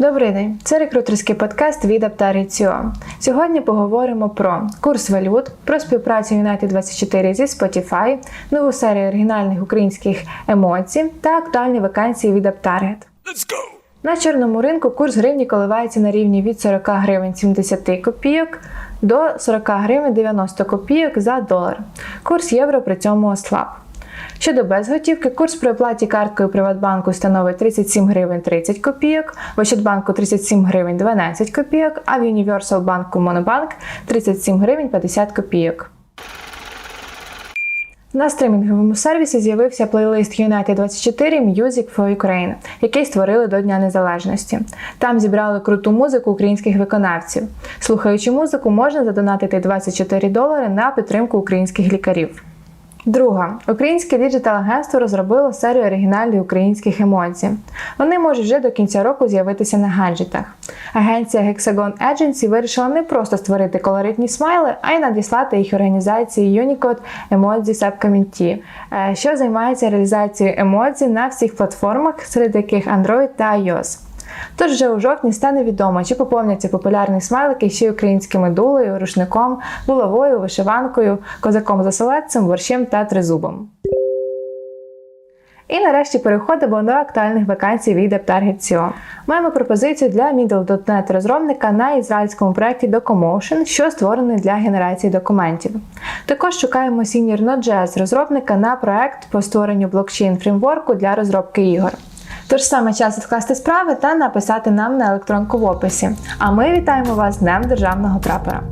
Добрий день, це рекрутерський подкаст від Аптарі.cio. Сьогодні поговоримо про курс валют, про співпрацю United24 зі Spotify, нову серію оригінальних українських емоцій та актуальні вакансії від Aptarget. На чорному ринку курс гривні коливається на рівні від 40 гривень 70 копійок до 40 гривень 90 копійок за долар. Курс євро при цьому ослаб. Щодо безготівки, курс при оплаті карткою Приватбанку становить 37 гривень 30 копійок, в Ощадбанку 37 гривень 12 копійок, а в Universal банку Монобанк 37 гривень 50 копійок. На стримінговому сервісі з'явився плейлист United24 Music for Ukraine, який створили до Дня Незалежності. Там зібрали круту музику українських виконавців. Слухаючи музику, можна задонатити 24 долари на підтримку українських лікарів. Друга, українське діджитал-агентство розробило серію оригінальних українських емоцій. Вони можуть вже до кінця року з'явитися на гаджетах. Агенція Hexagon Agency вирішила не просто створити колоритні смайли, а й надіслати їх організації Unicode Emoji Subcommittee, е, що займається реалізацією емодзі на всіх платформах, серед яких Android та iOS. Тож вже у жовтні стане відомо, чи поповняться популярні смайлики ще українськими дулею, рушником, булавою, вишиванкою, козаком за селедцем, борщем та тризубом. І нарешті переходимо до актуальних вакансій від AppTarget.co. Маємо пропозицію для Middle.NET розробника на ізраїльському проєкті Docomotion, що створений для генерації документів. Також шукаємо Senior Node.js розробника на проект по створенню блокчейн фреймворку для розробки ігор. Тож саме час відкласти справи та написати нам на електронку в описі. А ми вітаємо вас з Днем Державного прапора!